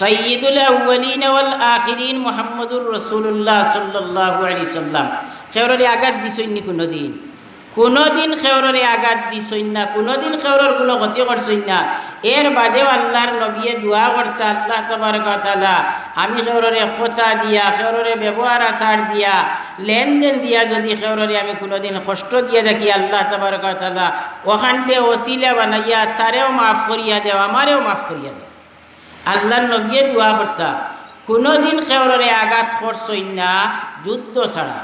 সৈয়দুল আউ্বালিন ওয়াল আখিরিন মোহাম্মদুর রসুল্লাহ সাল্লাহ আলি সাল্লাম। খেওরের আঘাত দিছইনি কোনো দিন কোনোদিন খেওরের আঘাত দিছই না, কোনোদিন খেওরের কোনো ক্ষতি করছই না। এর বাদেও আল্লাহর নবিয়ে দোয়া করতে আল্লাহ তোমার কথালা আমি খেওরের কথা দিয়া, খেওরের ব্যবহার আচার দিয়া, লেনদেন দিয়া যদি খেওরের আমি কোনোদিন কষ্ট দিয়ে দেখি, আল্লাহ তোমার কথালা ওখানটে ওসিলা বানাইয়া তারেও মাফ করিয়া দেও, আমারেও মাফ করিয়া দেও। আল্লাহর নবিয়ে দোয়া করতা। কোনোদিন খেওরের আঘাত করছই না যুদ্ধ ছাড়া।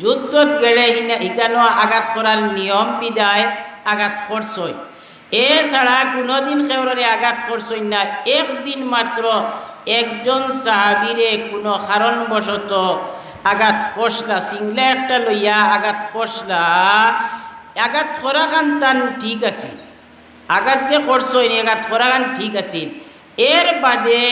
যুদ্ধত গেলে ইকানো আঘাত করার নিয়ম বিদায় আঘাত করছই। এছাড়া কোনোদিন খেওরের আঘাত করছই না। একদিন মাত্র একজন সাহাবিরে কোনো কারণবশত আঘাত খসলা। সিংলা একটা লইয়া আঘাত খসলা। আঘাত করা খান তান ঠিক আছে আঘাত যে করছই আঘাত করা খান ঠিক আছিল। এর বাদে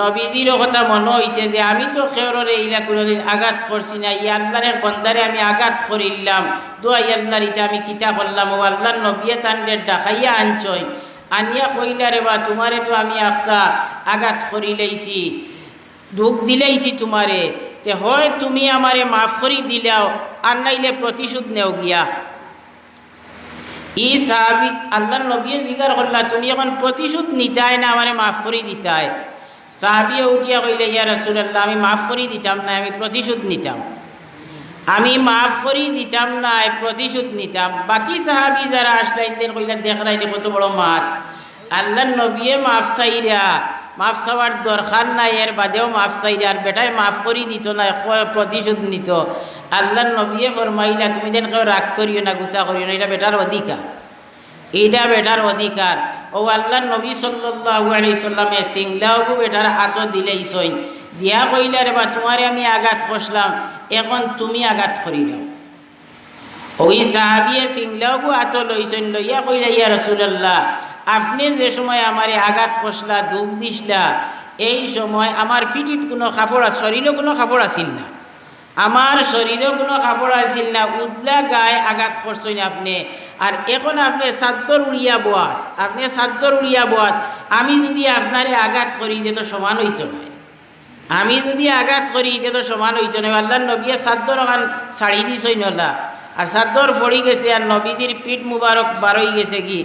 নবীজির কথা মনে হয়েছে যে আমি তো খেয়রে ইলা কোনোদিন আঘাত করছি না ই আল্লাহর এক বন্দারে আমি আঘাত করিলাম। দোয়াই আল্লাহর ইটা আমি কিতা করলাম, ও আল্লাহর নবিয়ে তান্ডের ডাকাইয়া আনছই আনিয়া কইলা রে বা, তোমারে তো আমি একটা আঘাত করি লাইছি দুঃখ দিলেইছি তোমারে। তে হয় তুমি আমারে মাফ করি দিলাও, আর নাইলে প্রতিশোধ নেও গিয়া। ই সাহাবি আল্লাহর নবিয়ে জিগার করলা, তুমি এখন প্রতিশোধ নিতাই না মানে মাফ করি দিতাই। সাহাবিয়ে উঠিয়া কইলে, ইয়া রাসূলুল্লাহ, আমি মাফ করি দিতাম না, আমি প্রতিশোধ নিতাম। আমি মাফ করি দিতাম না প্রতিশোধ নিতাম। বাকি সাহাবি যারা আসলাইন দেন কইলেন দেখলাইনি কত বড় মাত। আল্লাহর নবিয়ে মাফ চাইরা, মাফ চাওয়ার দরকার নাই, এর বাদেও মাফ চাইরা, আর বেটায় মাফ করি দিত না প্রতিশোধ নিত? আল্লাহর নবিয়ে ফরমাইলা, তুমি যেন কেউ রাগ করিও না, গুসা করিও না, এটা বেটার অধিকার। এইটা বেটার অধিকার। ও আল্লাহর নবী আলাইহি সাল্লামে সিংলাওগু বেটার আত দিলেই সইন দিয়া কইলা, রে বা, তোমারে আমি আঘাত করলাম এখন তুমি আঘাত করি নাও। ওই সাহাবিয়ে সিংলাওগু আত লইছেন লইয়া কইলা, ইয়া রাসূলুল্লাহ, আপনি যে সময় আমারে আঘাত করছলা দুঃখ দিসলা, এই সময় আমার ফিটিত কোনো কাপড় শরীরে কোনো কাপড় আছিল না। আমার শরীরে কোনো কাপড় আছিল না উদলা গায়ে আঘাত করছেন আপনি। আর এখন আপনি সাদ্দর উড়িয়া বোয়াত, আপনি সাদ্দর উড়িয়া বোয়াত, আমি যদি আপনারে আঘাত করি যে তো সমান হইত না। আমি যদি আঘাত করি যে তো সমান হইত না। আল্লাহ নবীয়ে সাদ্দর ওখান শাড়ি দিছই নলা আর সাদ্দর ফড়ি গেছে, আর নবীজির পিঠ মুবারক বারই গেছে কি।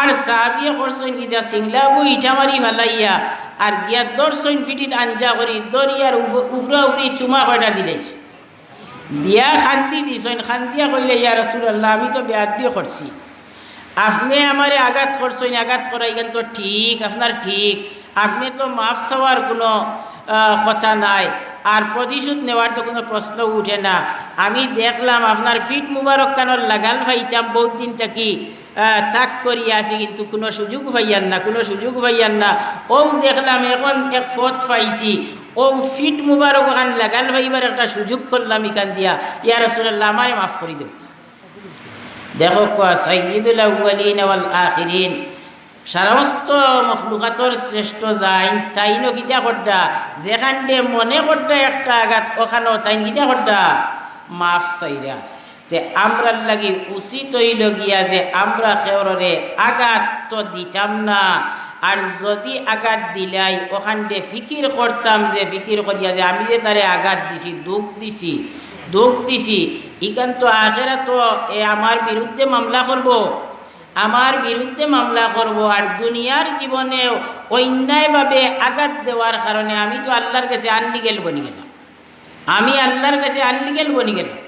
আর সাহাবিয়ে করছেন কি, যা সিংলাগু ইটা মারি ফেলাইয়া, আর গিয়া দর্শন পিঠিত আঞ্জা করি দরিয়ার উফরা উফরি চুমা কয়টা দিলেছে। দিয়া শান্তি দিছেন শান্তিয়া কইলে, ইয়া রাসূলুল্লাহ, আমি তো বেয়াদবি করছি। আপনি আমারে আঘাত করছেন, আঘাত করাই কিন্তু তো ঠিক, আপনার ঠিক। আপনি তো মাফ চাওয়ার কোনো কথা নাই। আর প্রতিশোধ নেওয়ার তো কোনো প্রশ্ন উঠে না। আমি দেখলাম আপনার ফিট মুবারক কানোর লাগাল ভাইতাম, বহুত দিন থাকি। তাক করি আছি, কিন্তু কোনো সুযোগ ভাইয়ান না, কোনো সুযোগ ভাইয়ান না। ও দেখলাম এখন এক পথ পাইছি। ও ফিট মুবারক ওখান লাগাল ভাইবার একটা সুযোগ করলাম ইখান দিয়া। ইয়া রসুল্লাহ আমারে মাফ করি দেব দেখো আউয়ালিন ওয়াল আখিরিন। সমস্ত মখলুকাতর শ্রেষ্ঠ যাই, তাইনো কিতা করডা যেখান দিয়ে মনে করডা একটা আঘাত, ওখানেও তাইন কিতা করডা মাফ চাইরা তে আমরা লাগি উচিত হইল গিয়া যে আমরা খেওরে আঘাত তো দিতাম না। আর যদি আঘাত দিলাই ওখান ফিকির করতাম যে ফিকির করিয়া যে আমি যে তারে আঘাত দিছি, দুঃখ দিছি দুঃখ দিছি, ইখান তো আখেরা তো এ আমার বিরুদ্ধে মামলা করব। আমার বিরুদ্ধে মামলা করব। আর দুনিয়ার জীবনে অন্যায়ভাবে আঘাত দেওয়ার কারণে আমি তো আল্লাহর কাছে আনলিগেল বনি গেলাম। আমি আল্লাহর কাছে আনলিগেল বনি গেলাম।